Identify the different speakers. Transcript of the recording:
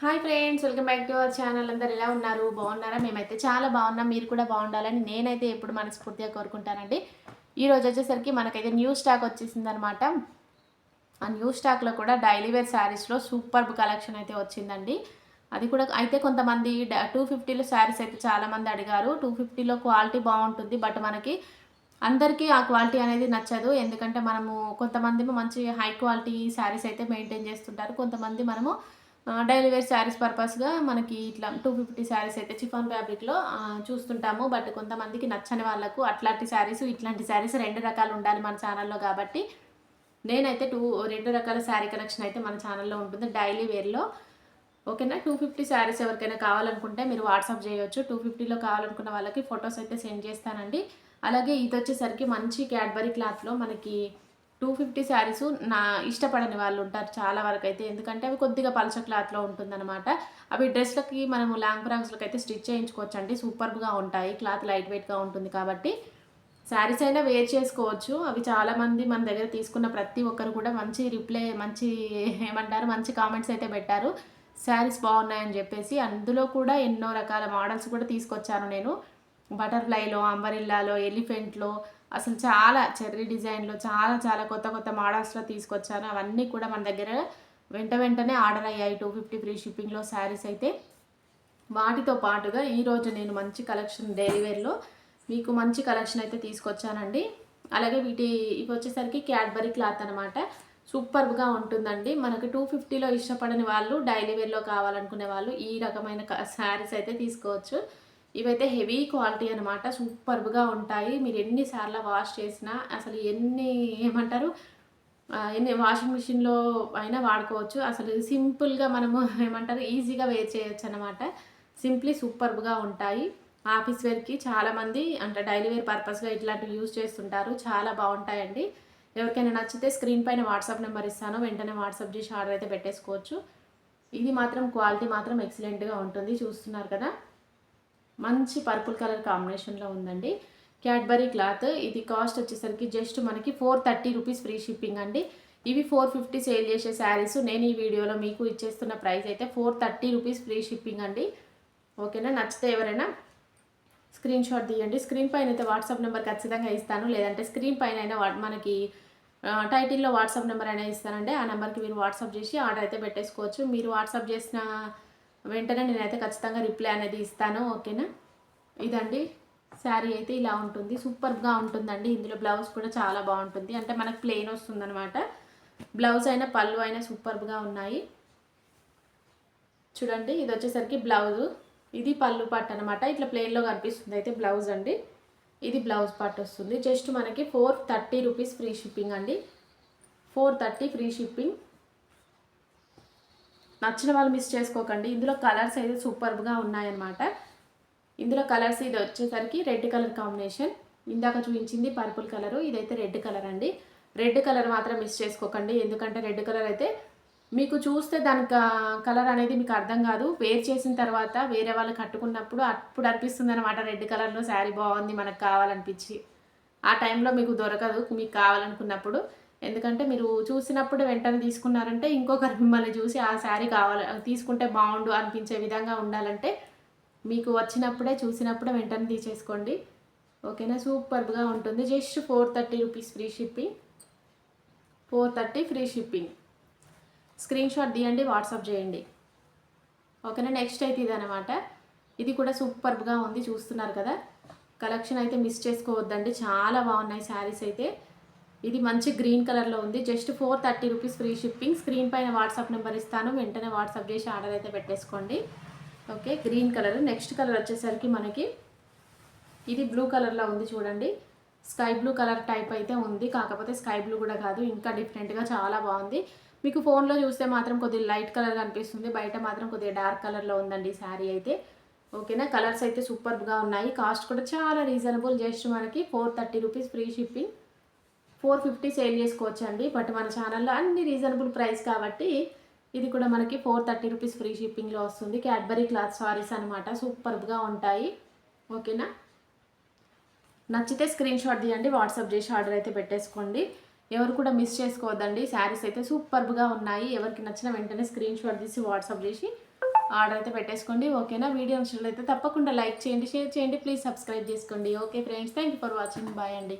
Speaker 1: Hi friends welcome back to our channel. అందరు ఎలా ఉన్నారు? బాగున్నారా? మేమైతే చాలా బాగున్నాం. మీరు కూడా బాగుండాలని నేనైతే ఎప్పుడు మనస్ఫూర్తిగా కోరుకుంటానండి. ఈ వచ్చేసరికి మనకైతే న్యూ స్టాక్ వచ్చేసింది అనమాట ఆ న్యూ స్టాక్లో కూడా డైలీ వేర్ శారీస్లో సూపర్బ్ కలెక్షన్ అయితే వచ్చిందండి. అది కూడా అయితే కొంతమంది టూ ఫిఫ్టీలో శారీస్ అయితే చాలామంది అడిగారు. టూ ఫిఫ్టీలో క్వాలిటీ బాగుంటుంది బట్ మనకి అందరికీ ఆ క్వాలిటీ అనేది నచ్చదు. ఎందుకంటే మనము కొంతమంది మంచి హై క్వాలిటీ శారీస్ అయితే మెయింటైన్ చేస్తుంటారు. కొంతమంది మనము డైలీ వేర్ శారీస్ పర్పస్గా మనకి ఇట్లా టూ ఫిఫ్టీ శారీస్ అయితే చిఫాన్ ఫ్యాబ్రిక్లో చూస్తుంటాము. బట్ కొంతమందికి నచ్చని వాళ్ళకు అట్లాంటి శారీస్ ఇట్లాంటి శారీస్ రెండు రకాలు ఉండాలి మన ఛానల్లో కాబట్టి నేనైతే టూ రెండు రకాల శారీ కలెక్షన్ అయితే మన ఛానల్లో ఉంటుంది డైలీ వేర్లో. ఓకేనా? టూ ఫిఫ్టీ శారీస్ ఎవరికైనా కావాలనుకుంటే మీరు వాట్సాప్ చేయొచ్చు. టూ ఫిఫ్టీలో కావాలనుకున్న వాళ్ళకి ఫొటోస్ అయితే సెండ్ చేస్తానండి. అలాగే ఇది వచ్చేసరికి మంచి క్యాడ్బరీ క్లాత్లో మనకి టూ ఫిఫ్టీ శారీస్ నా ఇష్టపడని వాళ్ళు ఉంటారు చాలా వరకు అయితే ఎందుకంటే అవి కొద్దిగా పలచ క్లాత్లో ఉంటుందన్నమాట. అవి డ్రెస్లకి మనము లాంగ్ ఫ్రాక్స్లకి అయితే స్టిచ్ చేయించుకోవచ్చు అండి సూపర్గా ఉంటాయి. క్లాత్ లైట్ వెయిట్గా ఉంటుంది కాబట్టి శారీస్ అయినా వేర్ చేసుకోవచ్చు. అవి చాలామంది మన దగ్గర తీసుకున్న ప్రతి ఒక్కరు కూడా మంచి రిప్లై మంచి ఏమంటారు మంచి కామెంట్స్ అయితే పెట్టారు. శారీస్ బాగున్నాయని చెప్పేసి అందులో కూడా ఎన్నో రకాల మోడల్స్ కూడా తీసుకొచ్చాను నేను. బటర్ఫ్లైలో అంబరిల్లాలో ఎలిఫెంట్లో అసలు చాలా చెర్రీ డిజైన్లో చాలా చాలా కొత్త కొత్త మోడల్స్లో తీసుకొచ్చాను. అవన్నీ కూడా మన దగ్గర వెంట వెంటనే ఆర్డర్ అయ్యాయి. టూ ఫిఫ్టీ ఫ్రీ షిప్పింగ్లో శారీస్ అయితే. వాటితో పాటుగా ఈరోజు నేను మంచి కలెక్షన్ డెలివరీలో మీకు మంచి కలెక్షన్ అయితే తీసుకొచ్చానండి. అలాగే వీటి ఇవి వచ్చేసరికి క్యాడ్బరీ క్లాత్ అనమాట సూపర్గా ఉంటుందండి. మనకు టూ ఫిఫ్టీలో ఇష్టపడని వాళ్ళు డైలీ వేర్లో కావాలనుకునే వాళ్ళు ఈ రకమైన శారీస్ అయితే తీసుకోవచ్చు. ఇవైతే హెవీ క్వాలిటీ అనమాట సూపర్గా ఉంటాయి. మీరు ఎన్నిసార్లు వాష్ చేసినా అసలు ఎన్ని ఏమంటారు ఎన్ని వాషింగ్ మిషన్లో అయినా వాడుకోవచ్చు. అసలు సింపుల్గా మనము ఏమంటారు ఈజీగా వేర్ చేయొచ్చు అనమాట సింప్లీ సూపర్గా ఉంటాయి. ఆఫీస్ వేర్కి చాలామంది అంటే డైలీ వేర్ పర్పస్గా ఇట్లాంటివి యూజ్ చేస్తుంటారు. చాలా బాగుంటాయండి. ఎవరికైనా నచ్చితే స్క్రీన్ పైన వాట్సాప్ నెంబర్ ఇస్తాను. వెంటనే వాట్సాప్ చేసి ఆర్డర్ అయితే పెట్టేసుకోవచ్చు. ఇది మాత్రం క్వాలిటీ మాత్రం ఎక్సలెంట్గా ఉంటుంది. చూస్తున్నారు కదా? మంచి పర్పుల్ కలర్ కాంబినేషన్లో ఉందండి. Cadbury cloth. ఇది కాస్ట్ వచ్చేసరికి జస్ట్ మనకి four thirty rupees free shipping అండి. ఇవి ఫోర్ ఫిఫ్టీ సేల్ చేసే శారీస్. నేను ఈ వీడియోలో మీకు ఇచ్చేస్తున్న ప్రైస్ అయితే four thirty rupees free shipping అండి. ఓకేనా? నచ్చితే ఎవరైనా స్క్రీన్ షాట్ తీయండి. స్క్రీన్ పైన అయితే వాట్సాప్ నెంబర్ ఖచ్చితంగా ఇస్తాను. లేదంటే స్క్రీన్ పైన అయినా మనకి టైటిల్లో వాట్సాప్ నెంబర్ అయినా ఇస్తానండి. ఆ నెంబర్కి మీరు వాట్సాప్ చేసి ఆర్డర్ అయితే పెట్టేసుకోవచ్చు. మీరు వాట్సాప్ చేసిన వెంటనే నేనైతే ఖచ్చితంగా రిప్లై అనేది ఇస్తాను ఓకేనా? ఇదండి. శారీ అయితే ఇలా ఉంటుంది. సూపర్గా ఉంటుందండి. ఇందులో బ్లౌజ్ కూడా చాలా బాగుంటుంది. అంటే మనకు ప్లెయిన్ వస్తుందనమాట బ్లౌజ్ అయినా పళ్ళు అయినా సూపర్గా ఉన్నాయి. చూడండి ఇది వచ్చేసరికి బ్లౌజు. ఇది పళ్ళు పట్టు అనమాట ఇట్లా ప్లెయిన్లో కనిపిస్తుంది అయితే బ్లౌజ్ అండి. ఇది బ్లౌజ్ పట్టు వస్తుంది. జస్ట్ మనకి four thirty rupees free shipping అండి. Four thirty free shipping. నచ్చిన వాళ్ళు మిస్ చేసుకోకండి. ఇందులో కలర్స్ అయితే సూపర్గా ఉన్నాయన్నమాట. ఇందులో కలర్స్ ఇది వచ్చేసరికి రెడ్ కలర్ కాంబినేషన్ ఇందాక చూపించింది పర్పుల్ కలరు ఇదైతే రెడ్ కలర్ అండి. రెడ్ కలర్ మాత్రం మిస్ చేసుకోకండి. ఎందుకంటే రెడ్ కలర్ అయితే మీకు చూస్తే దాని కలర్ అనేది మీకు అర్థం కాదు. వేర్ చేసిన తర్వాత వేరే వాళ్ళు కట్టుకున్నప్పుడు అప్పుడు అనిపిస్తుంది అనమాట రెడ్ కలర్లో శారీ బాగుంది మనకు కావాలనిపించి. ఆ టైంలో మీకు దొరకదు మీకు కావాలనుకున్నప్పుడు. ఎందుకంటే మీరు చూసినప్పుడు వెంటనే తీసుకున్నారంటే ఇంకొకరు మిమ్మల్ని చూసి ఆ శారీ కావాలి తీసుకుంటే బాగుండు అనిపించే విధంగా ఉండాలంటే మీకు వచ్చినప్పుడే చూసినప్పుడే వెంటనే తీసేసుకోండి. ఓకేనా? సూపర్గా ఉంటుంది. Just four thirty rupees free shipping. Four thirty free shipping. Screenshot తీయండి వాట్సాప్ చేయండి. ఓకేనా? నెక్స్ట్ అయితే ఇది అనమాట ఇది కూడా సూపర్గా ఉంది చూస్తున్నారు కదా? కలెక్షన్ అయితే మిస్ చేసుకోవద్దండి. చాలా బాగున్నాయి శారీస్ అయితే. ఇది మంచి గ్రీన్ కలర్లో ఉంది. Just four thirty rupees free shipping. Screen పైన వాట్సాప్ నెంబర్ ఇస్తాను. వెంటనే వాట్సాప్ చేసి ఆర్డర్ అయితే పెట్టేసుకోండి. Okay green colour. Next colour వచ్చేసరికి మనకి ఇది బ్లూ కలర్లో ఉంది చూడండి. స్కై బ్లూ కలర్ టైప్ అయితే ఉంది. కాకపోతే స్కై బ్లూ కూడా కాదు. ఇంకా డిఫరెంట్గా చాలా బాగుంది. మీకు ఫోన్లో చూస్తే మాత్రం కొద్దిగా లైట్ కలర్ కనిపిస్తుంది. బయట మాత్రం కొద్దిగా డార్క్ కలర్లో ఉందండి శారీ అయితే. ఓకేనా? కలర్స్ అయితే సూపర్గా ఉన్నాయి. కాస్ట్ కూడా చాలా రీజనబుల్. జస్ట్ మనకి four thirty rupees free shipping. Four fifty sale చేసుకోవచ్చు అండి బట్ మన ఛానల్లో అన్ని రీజనబుల్ ప్రైస్ కాబట్టి ఇది కూడా మనకి ఫోర్ థర్టీ రూపీస్ ఫ్రీ షిప్పింగ్లో వస్తుంది. క్యాడ్బరీ క్లాత్ సారీస్ అనమాట సూపర్గా ఉంటాయి. ఓకేనా? నచ్చితే స్క్రీన్ షాట్ తీయండి. వాట్సాప్ చేసి ఆర్డర్ అయితే పెట్టేసుకోండి. ఎవరు కూడా మిస్ చేసుకోవద్దండి. శారీస్ అయితే సూపర్గా ఉన్నాయి. ఎవరికి నచ్చిన వెంటనే స్క్రీన్ షాట్ తీసి వాట్సాప్ చేసి ఆర్డర్ అయితే పెట్టేసుకోండి. ఓకేనా? వీడియో నచ్చినట్లయితే తప్పకుండా లైక్ చేయండి షేర్ చేయండి. ప్లీజ్ సబ్స్క్రైబ్ చేసుకోండి. Okay friends thank you for watching. Bye అండి.